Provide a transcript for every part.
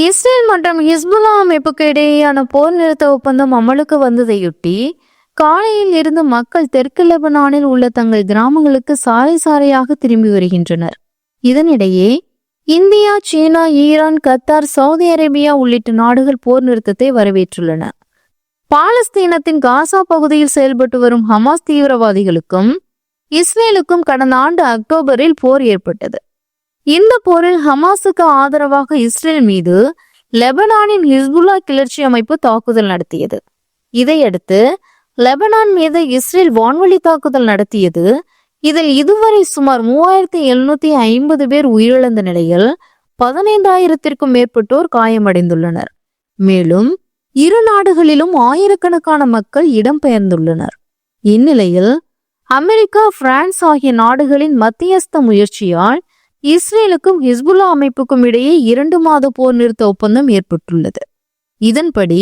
Israel மற்றும் Hezbollah அமைப்புக்கு இடையேயான போர் நிறுத்த ஒப்பந்தம் அமலுக்கு வந்ததையொட்டி காலையில் இருந்து மக்கள் தெற்கு லெபனானில் உள்ள தங்கள் கிராமங்களுக்கு சாலை சாலையாக திரும்பி வருகின்றனர். இதனிடையே இந்தியா சீனா ஈரான் கத்தார் சவுதி அரேபியா உள்ளிட்ட நாடுகள் போர் நிறுத்தத்தை வரவேற்றுள்ளன. பாலஸ்தீனத்தின் காசா பகுதியில் செயல்பட்டு வரும் ஹமாஸ் தீவிரவாதிகளுக்கும் இஸ்ரேலுக்கும் கடந்த ஆண்டு அக்டோபரில் போர் ஏற்பட்டது. இந்த போரில் ஹமாஸுக்கு ஆதரவாக இஸ்ரேல் மீது லெபனானின் ஹிஸ்புல்லா கிளர்ச்சி அமைப்பு தாக்குதல் நடத்தியது. இதையடுத்து லெபனான் மீது இஸ்ரேல் வான்வழி தாக்குதல் நடத்தியது. இதில் இதுவரை சுமார் மூவாயிரத்தி எழுநூத்தி ஐம்பது பேர் உயிரிழந்த நிலையில் பதினைந்தாயிரத்திற்கும் மேற்பட்டோர் காயமடைந்துள்ளனர். மேலும் இரு நாடுகளிலும் ஆயிரக்கணக்கான மக்கள் இடம்பெயர்ந்துள்ளனர். இந்நிலையில் அமெரிக்கா பிரான்ஸ் ஆகிய நாடுகளின் மத்தியஸ்த முயற்சியால் இஸ்ரேலுக்கும் ஹிஸ்புல்லா அமைப்புக்கும் இடையே இரண்டு மாத போர் நிறுத்த ஒப்பந்தம் ஏற்பட்டுள்ளது. இதன்படி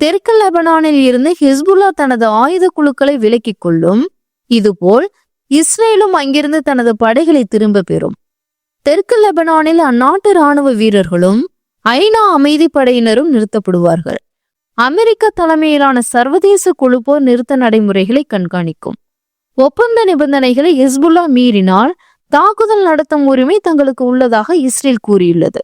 தெற்கு லெபனானில் இருந்து ஹிஸ்புல்லா தனது ஆயுத குழுக்களை விலக்கிக் கொள்ளும். இதுபோல் இஸ்ரேலும் அங்கிருந்து தனது படைகளை திரும்ப பெறும். தெற்கு லெபனானில் அந்நாட்டு ராணுவ வீரர்களும் ஐநா அமைதி படையினரும் நிறுத்தப்படுவார்கள். அமெரிக்க தலைமையிலான சர்வதேச குழு போர் நிறுத்த நடைமுறைகளை கண்காணிக்கும். ஒப்பந்த நிபந்தனைகளை ஹிஸ்புல்லா மீறினால் தாக்குதல் நடத்தும் உரிமை தங்களுக்கு உள்ளதாக இஸ்ரேல் கூறியுள்ளது.